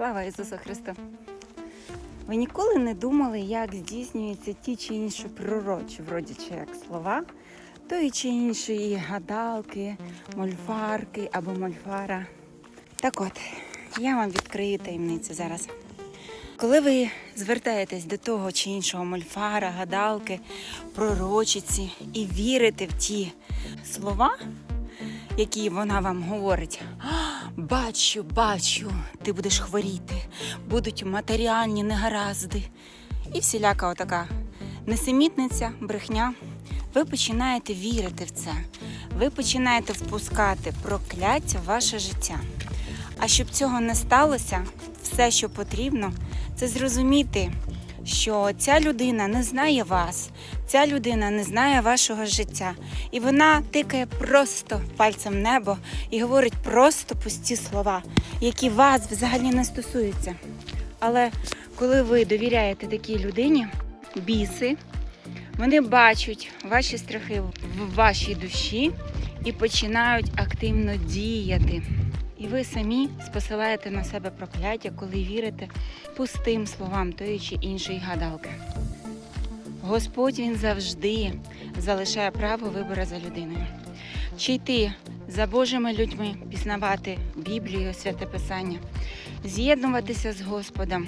Слава Ісусу Христу! Ви ніколи не думали, як здійснюються ті чи інші пророчі, вроді чи як слова, тої чи іншої гадалки, мольфарки або мольфара. Так от, я вам відкрию таємницю зараз. Коли ви звертаєтесь до того чи іншого мольфара, гадалки, пророчиці і вірите в ті слова, які вона вам говорить, «А, бачу, бачу, ти будеш хворіти, будуть матеріальні негаразди. І всіляка отака несемітниця, брехня. Ви починаєте вірити в це. Ви починаєте впускати прокляття в ваше життя. А щоб цього не сталося, все, що потрібно, це зрозуміти, що ця людина не знає вас, ця людина не знає вашого життя. І вона тикає просто пальцем небо і говорить просто пусті слова, які вас взагалі не стосуються. Але коли ви довіряєте такій людині, біси, вони бачать ваші страхи в вашій душі і починають активно діяти. І ви самі спосилаєте на себе прокляття, коли вірите пустим словам тої чи іншої гадалки. Господь він завжди залишає право вибору за людиною. Чи йти за Божими людьми, пізнавати Біблію, святе Писання, з'єднуватися з Господом,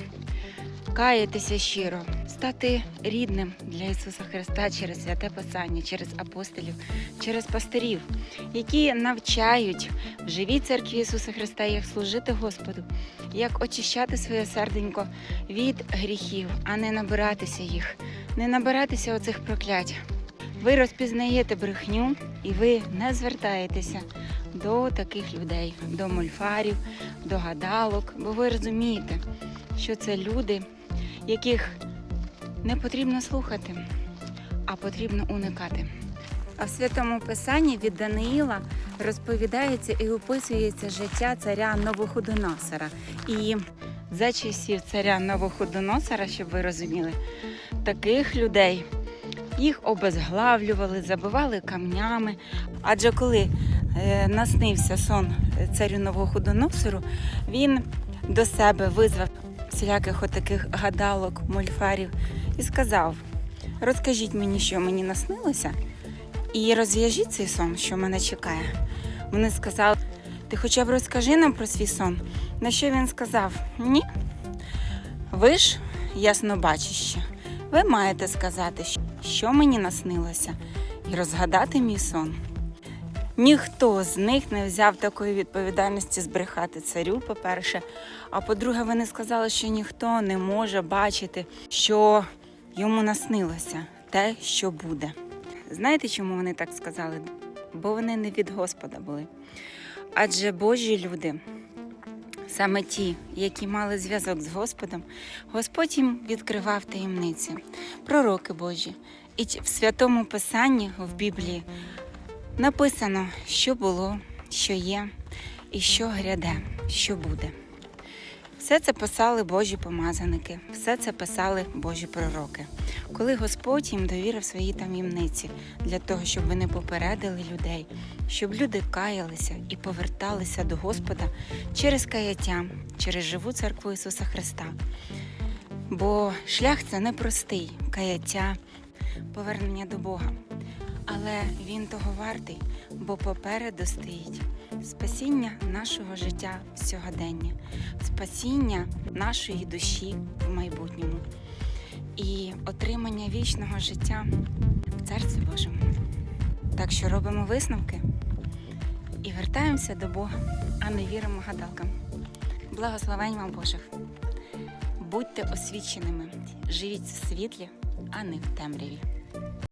каятися щиро, стати рідним для Ісуса Христа через святе Писання, через апостолів, через пастирів, які навчають в живій церкві Ісуса Христа, як служити Господу, як очищати своє серденько від гріхів, а не набиратися їх, не набиратися оцих проклять. Ви розпізнаєте брехню і ви не звертаєтеся до таких людей, до мольфарів, до гадалок, бо ви розумієте, що це люди, яких не потрібно слухати, а потрібно уникати. А в святому писанні від Даниїла розповідається і описується життя царя Новоходоносора. І за часів царя Новоходоносора, щоб ви розуміли, таких людей їх обезглавлювали, забивали камнями. Адже коли е, наснився сон царю Новоходоносору, він до себе визвав всіляких отаких гадалок, мольфарів і сказав: розкажіть мені, що мені наснилося, і розв'яжіть цей сон, що мене чекає. Вони сказали, ти хоча б розкажи нам про свій сон. На що він сказав? Ні. Ви ж яснобачище. Ви маєте сказати, що мені наснилося, і розгадати мій сон. Ніхто з них не взяв такої відповідальності збрехати царю, по-перше. А по-друге, вони сказали, що ніхто не може бачити, що йому наснилося те, що буде. Знаєте, чому вони так сказали? Бо вони не від Господа були. Адже Божі люди, саме ті, які мали зв'язок з Господом, Господь їм відкривав таємниці, пророки Божі. І в святому Писанні в Біблії написано, що було, що є, і що гряде, що буде. Все це писали Божі помазаники, все це писали Божі пророки. Коли Господь їм довірив свої таємниці для того, щоб вони попередили людей, щоб люди каялися і поверталися до Господа через каяття, через живу церкву Ісуса Христа. Бо шлях це непростий каяття, повернення до Бога. Але він того вартий, бо попереду стоїть спасіння нашого життя в сьогодення, спасіння нашої душі в майбутньому і отримання вічного життя в Царстві Божому. Так що робимо висновки і вертаємося до Бога, а не віримо гадалкам. Благословень вам Божих! Будьте освіченими, живіть в світлі, а не в темряві.